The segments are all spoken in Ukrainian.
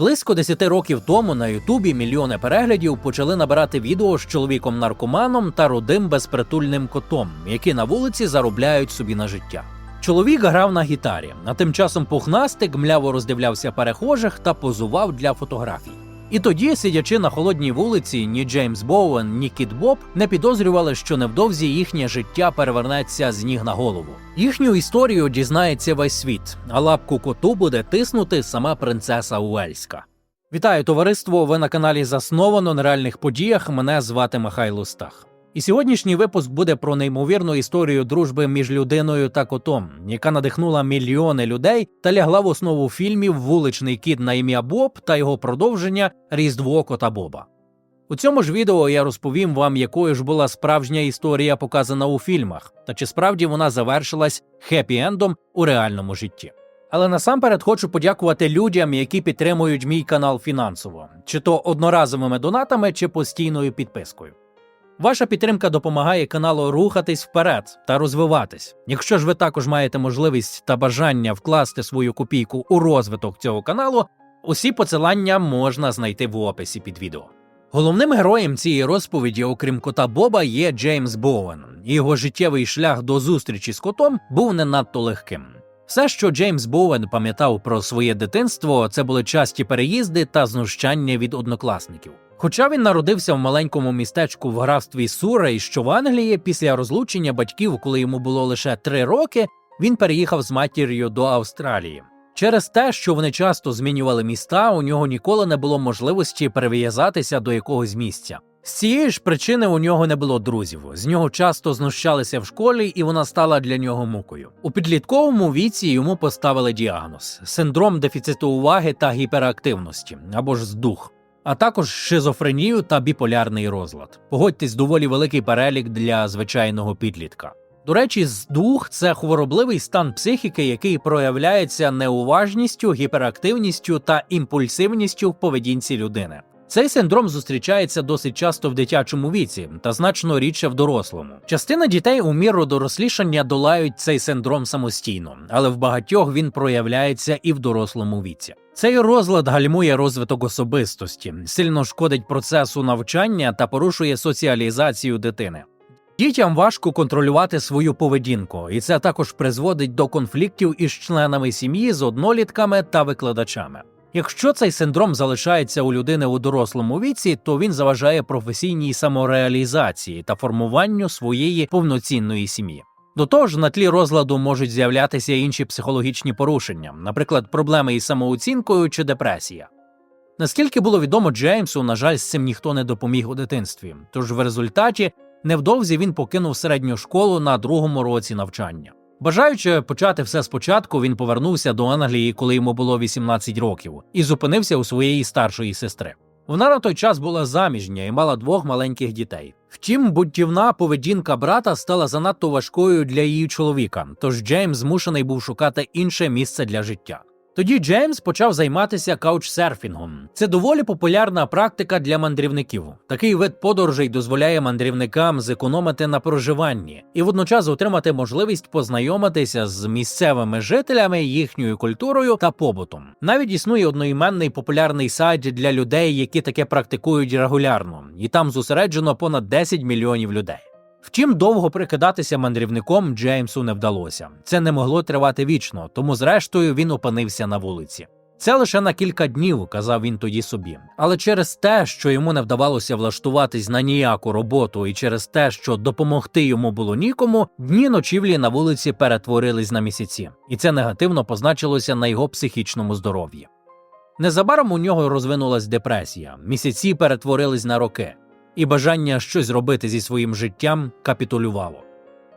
Близько 10 років тому на Ютубі мільйони переглядів почали набирати відео з чоловіком-наркоманом та рудим безпритульним котом, які на вулиці заробляють собі на життя. Чоловік грав на гітарі, а тим часом пухнастик мляво роздивлявся перехожих та позував для фотографій. І тоді, сидячи на холодній вулиці, ні Джеймс Боуен, ні Кіт Боб не підозрювали, що невдовзі їхнє життя перевернеться з ніг на голову. Їхню історію дізнається весь світ, а лапку коту буде тиснути сама принцеса Уельська. Вітаю товариство! Ви на каналі Засновано на реальних подіях. Мене звати Михайло Стах. І сьогоднішній випуск буде про неймовірну історію дружби між людиною та котом, яка надихнула мільйони людей та лягла в основу фільмів Вуличний кіт на ім'я Боб та його продовження Різдво кота Боба. У цьому ж відео я розповім вам, якою ж була справжня історія, показана у фільмах, та чи справді вона завершилась хеппі-ендом у реальному житті. Але насамперед хочу подякувати людям, які підтримують мій канал фінансово, чи то одноразовими донатами, чи постійною підпискою. Ваша підтримка допомагає каналу рухатись вперед та розвиватись. Якщо ж ви також маєте можливість та бажання вкласти свою копійку у розвиток цього каналу, усі посилання можна знайти в описі під відео. Головним героєм цієї розповіді, окрім кота Боба, є Джеймс Боуен. Його життєвий шлях до зустрічі з котом був не надто легким. Все, що Джеймс Боуен пам'ятав про своє дитинство, це були часті переїзди та знущання від однокласників. Хоча він народився в маленькому містечку в графстві Суррей, що в Англії, після розлучення батьків, коли йому було лише три роки, він переїхав з матір'ю до Австралії. Через те, що вони часто змінювали міста, у нього ніколи не було можливості перев'язатися до якогось місця. З цієї ж причини у нього не було друзів. З нього часто знущалися в школі, і вона стала для нього мукою. У підлітковому віці йому поставили діагноз: синдром дефіциту уваги та гіперактивності або ж здух. А також шизофренію та біполярний розлад. Погодьтесь, доволі великий перелік для звичайного підлітка. До речі, здух це хворобливий стан психіки, який проявляється неуважністю, гіперактивністю та імпульсивністю в поведінці людини. Цей синдром зустрічається досить часто в дитячому віці та значно рідше в дорослому. Частина дітей у міру дорослішання долають цей синдром самостійно, але в багатьох він проявляється і в дорослому віці. Цей розлад гальмує розвиток особистості, сильно шкодить процесу навчання та порушує соціалізацію дитини. Дітям важко контролювати свою поведінку, і це також призводить до конфліктів із членами сім'ї з однолітками та викладачами. Якщо цей синдром залишається у людини у дорослому віці, то він заважає професійній самореалізації та формуванню своєї повноцінної сім'ї. До того ж, на тлі розладу можуть з'являтися інші психологічні порушення, наприклад, проблеми із самооцінкою чи депресія. Наскільки було відомо Джеймсу, на жаль, з цим ніхто не допоміг у дитинстві, тож в результаті невдовзі він покинув середню школу на другому році навчання. Бажаючи почати все спочатку, він повернувся до Англії, коли йому було 18 років, і зупинився у своєї старшої сестри. Вона на той час була заміжня і мала двох маленьких дітей. Втім, будівна поведінка брата стала занадто важкою для її чоловіка, тож Джеймс змушений був шукати інше місце для життя. Тоді Джеймс почав займатися каучсерфінгом. Це доволі популярна практика для мандрівників. Такий вид подорожей дозволяє мандрівникам зекономити на проживанні і водночас отримати можливість познайомитися з місцевими жителями, їхньою культурою та побутом. Навіть існує одноіменний популярний сайт для людей, які таке практикують регулярно, і там зосереджено понад 10 мільйонів людей. Втім, довго прикидатися мандрівником Джеймсу не вдалося. Це не могло тривати вічно, тому зрештою він опинився на вулиці. Це лише на кілька днів, казав він тоді собі. Але через те, що йому не вдавалося влаштуватись на ніяку роботу, і через те, що допомогти йому було нікому, дні ночівлі на вулиці перетворились на місяці, і це негативно позначилося на його психічному здоров'ї. Незабаром у нього розвинулась депресія, місяці перетворились на роки і бажання щось зробити зі своїм життям капітулювало.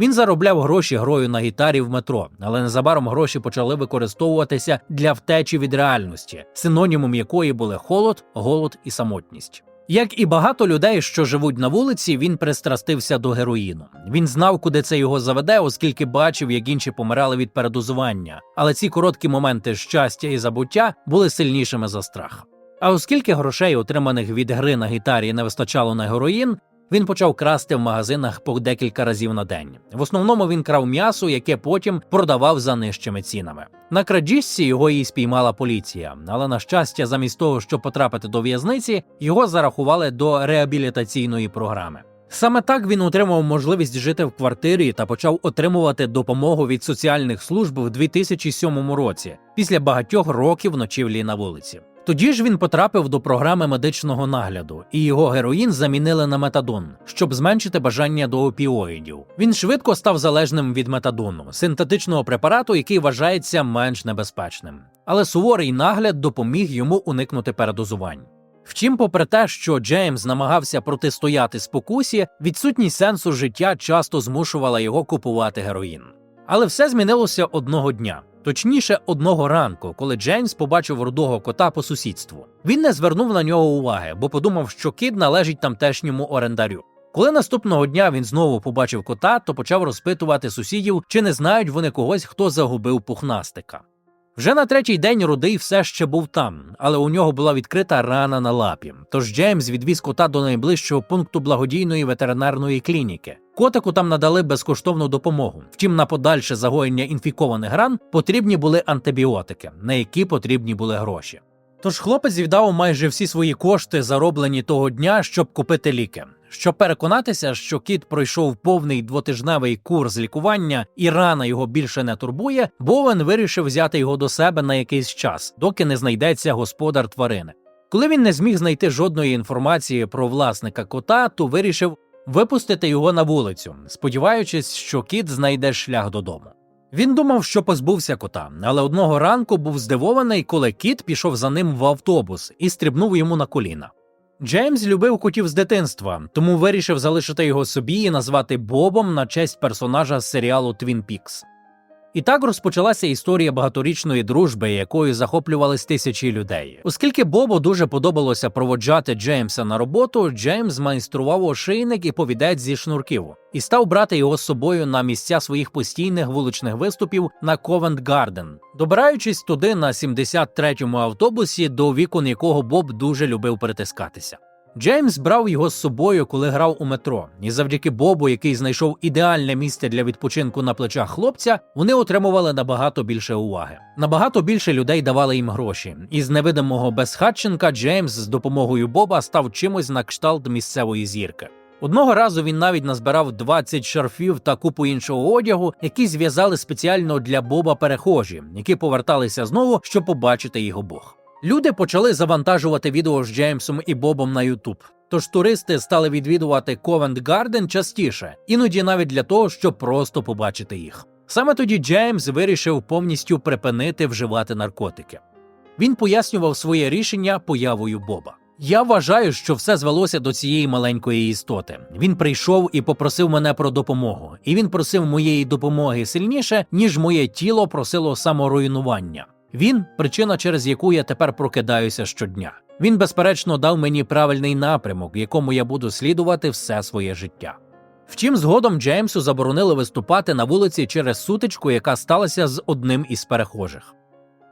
Він заробляв гроші грою на гітарі в метро, але незабаром гроші почали використовуватися для втечі від реальності, синонімом якої були холод, голод і самотність. Як і багато людей, що живуть на вулиці, він пристрастився до героїну. Він знав, куди це його заведе, оскільки бачив, як інші помирали від передозування. Але ці короткі моменти щастя і забуття були сильнішими за страх. А оскільки грошей, отриманих від гри на гітарі, не вистачало на героїн, Він почав красти в магазинах по декілька разів на день. В основному він крав м'ясо, яке потім продавав за нижчими цінами. На крадіжці його і спіймала поліція, але на щастя, замість того, щоб потрапити до в'язниці, його зарахували до реабілітаційної програми. Саме так він отримав можливість жити в квартирі та почав отримувати допомогу від соціальних служб в 2007 році, після багатьох років ночівлі на вулиці. Тоді ж він потрапив до програми медичного нагляду, і його героїн замінили на метадон, щоб зменшити бажання до опіоїдів. Він швидко став залежним від метадону, синтетичного препарату, який вважається менш небезпечним. Але суворий нагляд допоміг йому уникнути передозувань. Втім, попри те, що Джеймс намагався протистояти спокусі, відсутність сенсу життя часто змушувала його купувати героїн. Але все змінилося одного дня. Точніше, одного ранку, коли Джеймс побачив рудого кота по сусідству. Він не звернув на нього уваги, бо подумав, що кіт належить тамтешньому орендарю. Коли наступного дня він знову побачив кота, то почав розпитувати сусідів, чи не знають вони когось, хто загубив пухнастика. Вже на третій день рудий все ще був там, але у нього була відкрита рана на лапі. Тож Джеймс відвіз кота до найближчого пункту благодійної ветеринарної клініки. Котику там надали безкоштовну допомогу. Втім, на подальше загоєння інфікованих ран потрібні були антибіотики, на які потрібні були гроші. Тож хлопець віддав майже всі свої кошти, зароблені того дня, щоб купити ліки. Щоб переконатися, що кіт пройшов повний двотижневий курс лікування і рана його більше не турбує, Бовен вирішив взяти його до себе на якийсь час, доки не знайдеться господар тварини. Коли він не зміг знайти жодної інформації про власника кота, то вирішив випустити його на вулицю, сподіваючись, що кіт знайде шлях додому. Він думав, що позбувся кота, але одного ранку був здивований, коли кіт пішов за ним в автобус і стрибнув йому на коліна. Джеймс любив котів з дитинства, тому вирішив залишити його собі і назвати Бобом на честь персонажа з серіалу Твін Пікс. І так розпочалася історія багаторічної дружби, якою захоплювались тисячі людей. Оскільки Бобу дуже подобалося проводжати Джеймса на роботу, Джеймс майстрував ошийник і повідець зі шнурків і став брати його з собою на місця своїх постійних вуличних виступів на Ковент Гарден, добираючись туди на 73-му автобусі, до вікон якого Боб дуже любив притискатися. Джеймс брав його з собою, коли грав у метро, і завдяки Бобу, який знайшов ідеальне місце для відпочинку на плечах хлопця, вони отримували набагато більше уваги. Набагато більше людей давали їм гроші. І з невидимого безхатченка Джеймс з допомогою Боба став чимось на кшталт місцевої зірки. Одного разу він навіть назбирав 20 шарфів та купу іншого одягу, які зв'язали спеціально для Боба перехожі, які поверталися знову, щоб побачити його Бог. Люди почали завантажувати відео з Джеймсом і Бобом на Ютуб. Тож туристи стали відвідувати Ковент Гарден частіше, іноді навіть для того, щоб просто побачити їх. Саме тоді Джеймс вирішив повністю припинити вживати наркотики. Він пояснював своє рішення появою Боба. Я вважаю, що все звелося до цієї маленької істоти. Він прийшов і попросив мене про допомогу, і він просив моєї допомоги сильніше, ніж моє тіло просило саморуйнування. Він причина, через яку я тепер прокидаюся щодня. Він, безперечно, дав мені правильний напрямок, якому я буду слідувати все своє життя. Втім, згодом Джеймсу заборонили виступати на вулиці через сутичку, яка сталася з одним із перехожих.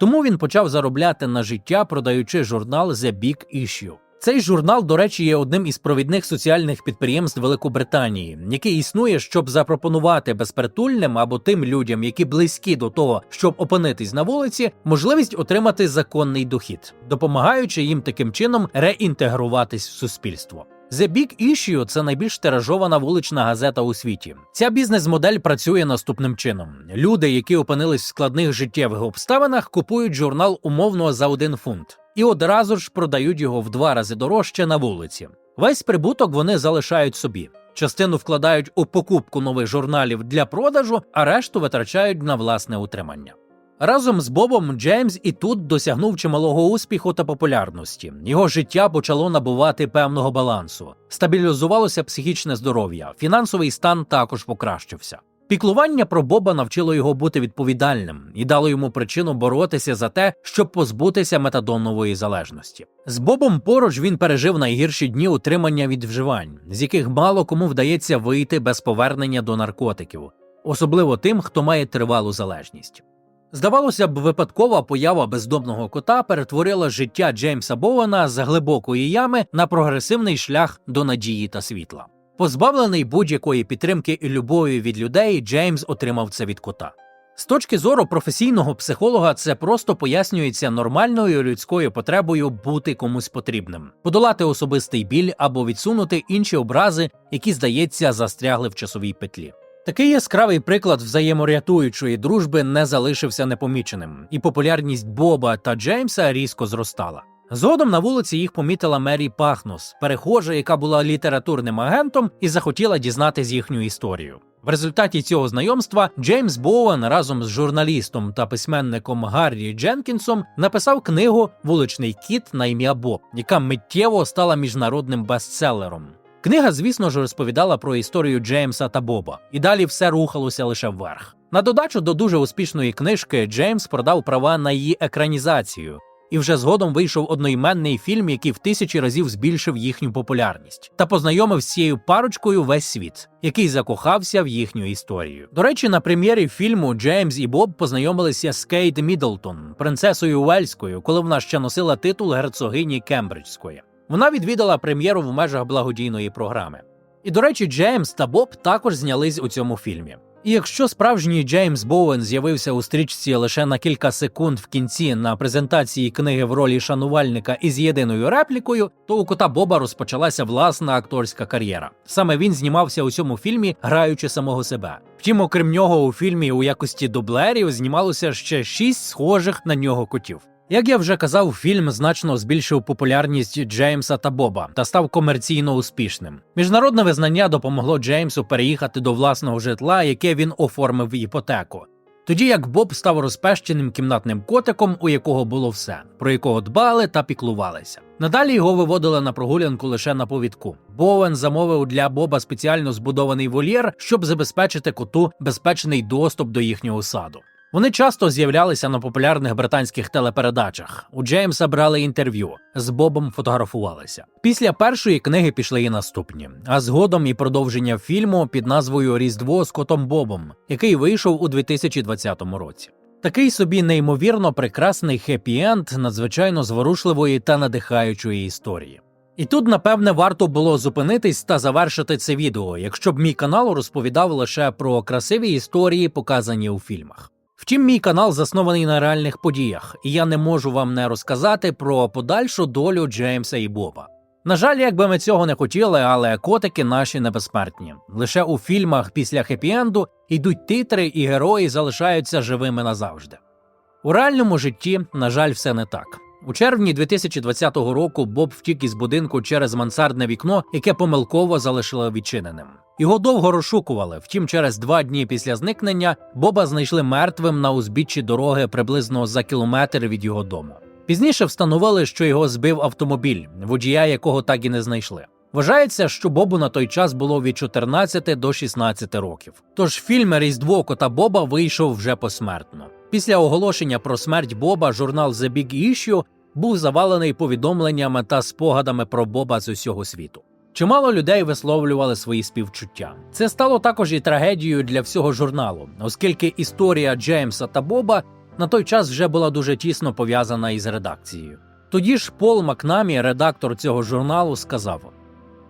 Тому він почав заробляти на життя, продаючи журнал The Big Issue. Цей журнал, до речі, є одним із провідних соціальних підприємств Великобританії, який існує, щоб запропонувати безпритульним або тим людям, які близькі до того, щоб опинитись на вулиці, можливість отримати законний дохід, допомагаючи їм таким чином реінтегруватись в суспільство. The Big Issue – це найбільш тиражована вулична газета у світі. Ця бізнес-модель працює наступним чином: люди, які опинились в складних життєвих обставинах, купують журнал умовно за один фунт і одразу ж продають його в два рази дорожче на вулиці. Весь прибуток вони залишають собі. Частину вкладають у покупку нових журналів для продажу, а решту витрачають на власне утримання. Разом з Бобом Джеймс і тут досягнув чималого успіху та популярності. Його життя почало набувати певного балансу, стабілізувалося психічне здоров'я, фінансовий стан також покращився. Піклування про Боба навчило його бути відповідальним і дало йому причину боротися за те, щоб позбутися метадонової залежності. З Бобом поруч він пережив найгірші дні утримання від вживань, з яких мало кому вдається вийти без повернення до наркотиків, особливо тим, хто має тривалу залежність. Здавалося б, випадкова поява бездомного кота перетворила життя Джеймса Боуена з глибокої ями на прогресивний шлях до надії та світла. Позбавлений будь-якої підтримки і любові від людей, Джеймс отримав це від кота. З точки зору професійного психолога, це просто пояснюється нормальною людською потребою бути комусь потрібним, подолати особистий біль або відсунути інші образи, які, здається, застрягли в часовій петлі. Такий яскравий приклад взаєморятуючої дружби не залишився непоміченим, і популярність Боба та Джеймса різко зростала. Згодом на вулиці їх помітила Мері Пахнус, перехожа, яка була літературним агентом і захотіла дізнатись їхню історію. В результаті цього знайомства Джеймс Боуен разом з журналістом та письменником Гаррі Дженкінсом написав книгу Вуличний кіт на ім'я Боб, яка миттєво стала міжнародним бестселером. Книга, звісно ж, розповідала про історію Джеймса та Боба, і далі все рухалося лише вверх. На додачу до дуже успішної книжки Джеймс продав права на її екранізацію, і вже згодом вийшов одноіменний фільм, який в тисячі разів збільшив їхню популярність, та познайомив з цією парочкою весь світ, який закохався в їхню історію. До речі, на прем'єрі фільму Джеймс і Боб познайомилися з Кейт Міддлтон, принцесою Уельською, коли вона ще носила титул герцогині Кембриджської. Вона відвідала прем'єру в межах благодійної програми. І до речі, Джеймс та Боб також знялись у цьому фільмі. І якщо справжній Джеймс Боуен з'явився у стрічці лише на кілька секунд в кінці на презентації книги в ролі шанувальника із єдиною реплікою, то у кота Боба розпочалася власна акторська кар'єра. Саме він знімався у цьому фільмі, граючи самого себе. Втім, окрім нього, у фільмі у якості дублерів знімалося ще шість схожих на нього котів. Як я вже казав, фільм значно збільшив популярність Джеймса та Боба та став комерційно успішним. Міжнародне визнання допомогло Джеймсу переїхати до власного житла, яке він оформив в іпотеку. Тоді як Боб став розпещеним кімнатним котиком, у якого було все, про якого дбали та піклувалися. Надалі його виводили на прогулянку лише на повідку. Боуен замовив для Боба спеціально збудований вольєр, щоб забезпечити коту безпечний доступ до їхнього саду. Вони часто з'являлися на популярних британських телепередачах. У Джеймса брали інтерв'ю, з Бобом фотографувалися. Після першої книги пішли і наступні, а згодом і продовження фільму під назвою Різдво з котом Бобом, який вийшов у 2020 році. Такий собі неймовірно прекрасний хеппі-енд надзвичайно зворушливої та надихаючої історії. І тут, напевне, варто було зупинитись та завершити це відео, якщо б мій канал розповідав лише про красиві історії, показані у фільмах. Втім, мій канал заснований на реальних подіях, і я не можу вам не розказати про подальшу долю Джеймса і Боба. На жаль, якби ми цього не хотіли, але котики наші небезсмертні. Лише у фільмах після хеппі-енду йдуть титри, і герої залишаються живими назавжди. У реальному житті, на жаль, все не так. У червні 2020 року Боб втік із будинку через мансардне вікно, яке помилково залишили відчиненим. Його довго розшукували. Втім, через два дні після зникнення Боба знайшли мертвим на узбіччі дороги приблизно за кілометр від його дому. Пізніше встановили, що його збив автомобіль, водія якого так і не знайшли. Вважається, що Бобу на той час було від 14 до 16 років. Тож фільм Різдво кота Боба вийшов вже посмертно. Після оголошення про смерть Боба журнал The Big Issue був завалений повідомленнями та спогадами про Боба з усього світу. Чимало людей висловлювали свої співчуття. Це стало також і трагедією для всього журналу, оскільки історія Джеймса та Боба на той час вже була дуже тісно пов'язана із редакцією. Тоді ж Пол Макнамі, редактор цього журналу, сказав: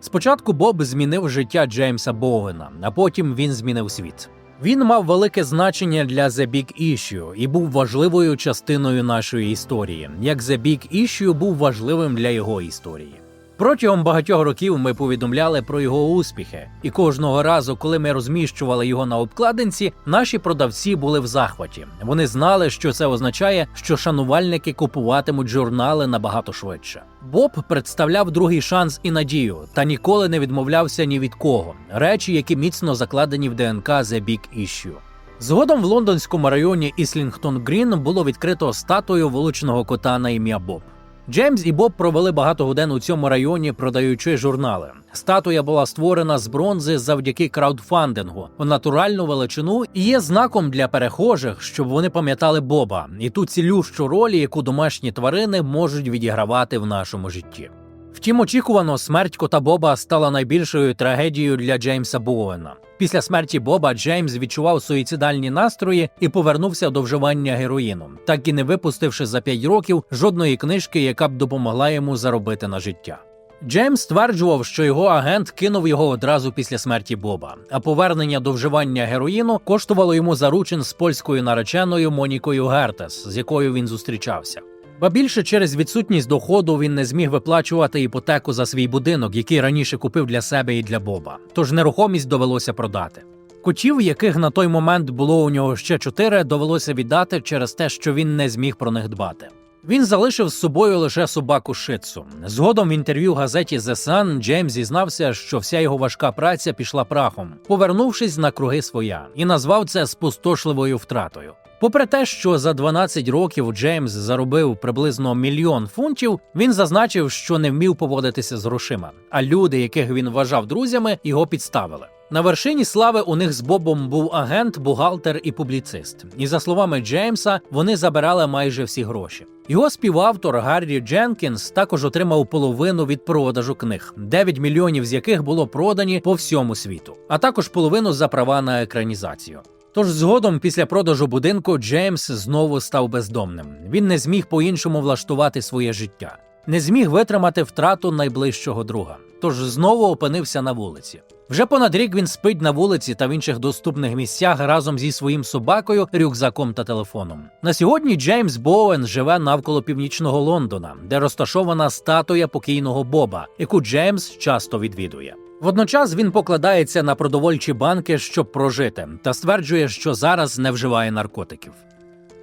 спочатку Боб змінив життя Джеймса Боуена, а потім він змінив світ. Він мав велике значення для The Big Issue і був важливою частиною нашої історії, як The Big Issue був важливим для його історії. Протягом багатьох років ми повідомляли про його успіхи, і кожного разу, коли ми розміщували його на обкладинці, наші продавці були в захваті. Вони знали, що це означає, що шанувальники купуватимуть журнали набагато швидше. Боб представляв другий шанс і надію, та ніколи не відмовлявся ні від кого. Речі, які міцно закладені в ДНК The Big Issue. Згодом в лондонському районі Іслінгтон Грін було відкрито статую вуличного кота на ім'я Боб. Джеймс і Боб провели багато годин у цьому районі, продаючи журнали. Статуя була створена з бронзи завдяки краудфандингу у натуральну величину і є знаком для перехожих, щоб вони пам'ятали Боба і ту цілющу роль, яку домашні тварини можуть відігравати в нашому житті. Втім, очікувано, смерть кота Боба стала найбільшою трагедією для Джеймса Боуена. Після смерті Боба Джеймс відчував суїцидальні настрої і повернувся до вживання героїну, так і не випустивши за 5 років жодної книжки, яка б допомогла йому заробити на життя. Джеймс стверджував, що його агент кинув його одразу після смерті Боба, а повернення до вживання героїну коштувало йому заручин з польською нареченою Монікою Гертес, з якою він зустрічався. Ба більше через відсутність доходу він не зміг виплачувати іпотеку за свій будинок, який раніше купив для себе і для Боба. Тож нерухомість довелося продати. Котів, яких на той момент було у нього ще чотири, довелося віддати через те, що він не зміг про них дбати. Він залишив з собою лише собаку Шицу. Згодом в інтерв'ю газеті The Sun Джеймс зізнався, що вся його важка праця пішла прахом, повернувшись на круги своя, і назвав це спустошливою втратою. Попри те, що за 12 років Джеймс заробив приблизно мільйон фунтів, він зазначив, що не вмів поводитися з грошима, а люди, яких він вважав друзями, його підставили. На вершині слави у них з Бобом був агент, бухгалтер і публіцист. І за словами Джеймса, вони забирали майже всі гроші. Його співавтор Гаррі Дженкінс також отримав половину від продажу книг, 9 мільйонів з яких було продані по всьому світу, а також половину за права на екранізацію. Тож згодом, після продажу будинку, Джеймс знову став бездомним. Він не зміг по-іншому влаштувати своє життя, не зміг витримати втрату найближчого друга. Тож знову опинився на вулиці. Вже понад рік він спить на вулиці та в інших доступних місцях разом зі своїм собакою, рюкзаком та телефоном. На сьогодні Джеймс Боуен живе навколо північного Лондона, де розташована статуя покійного Боба, яку Джеймс часто відвідує. Водночас він покладається на продовольчі банки, щоб прожити, та стверджує, що зараз не вживає наркотиків.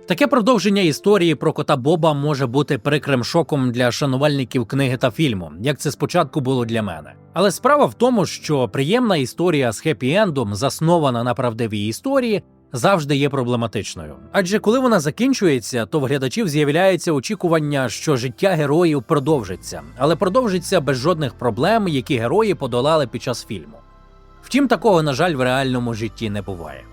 Таке продовження історії про кота Боба може бути прикрим шоком для шанувальників книги та фільму, як це спочатку було для мене. Але справа в тому, що приємна історія з хеппі-ендом, заснована на правдивій історії, завжди є проблематичною. Адже коли вона закінчується, то в глядачів з'являється очікування, що життя героїв продовжиться, але продовжиться без жодних проблем, які герої подолали під час фільму. Втім, такого, на жаль, в реальному житті не буває.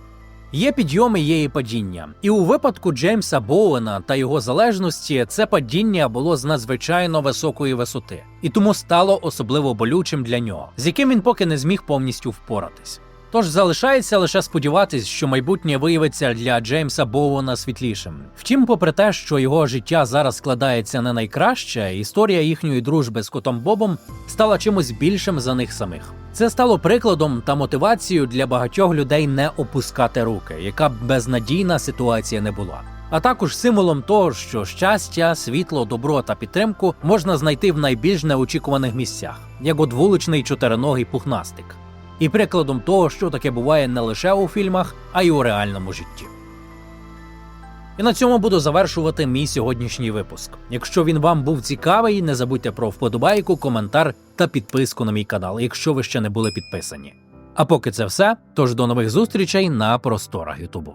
Є підйоми, є і падіння. І у випадку Джеймса Боуена та його залежності це падіння було з надзвичайно високої висоти, і тому стало особливо болючим для нього, з яким він поки не зміг повністю впоратись. Тож залишається лише сподіватись, що майбутнє виявиться для Джеймса Боуена світлішим. Втім, попри те, що його життя зараз складається не найкраще, історія їхньої дружби з котом Бобом стала чимось більшим за них самих. Це стало прикладом та мотивацією для багатьох людей не опускати руки, яка б безнадійна ситуація не була. А також символом того, що щастя, світло, добро та підтримку можна знайти в найбільш неочікуваних місцях, як от вуличний чотириногий пухнастик. І прикладом того, що таке буває не лише у фільмах, а й у реальному житті. І на цьому буду завершувати мій сьогоднішній випуск. Якщо він вам був цікавий, не забудьте про вподобайку, коментар та підписку на мій канал, якщо ви ще не були підписані. А поки це все, тож до нових зустрічей на просторах Ютубу.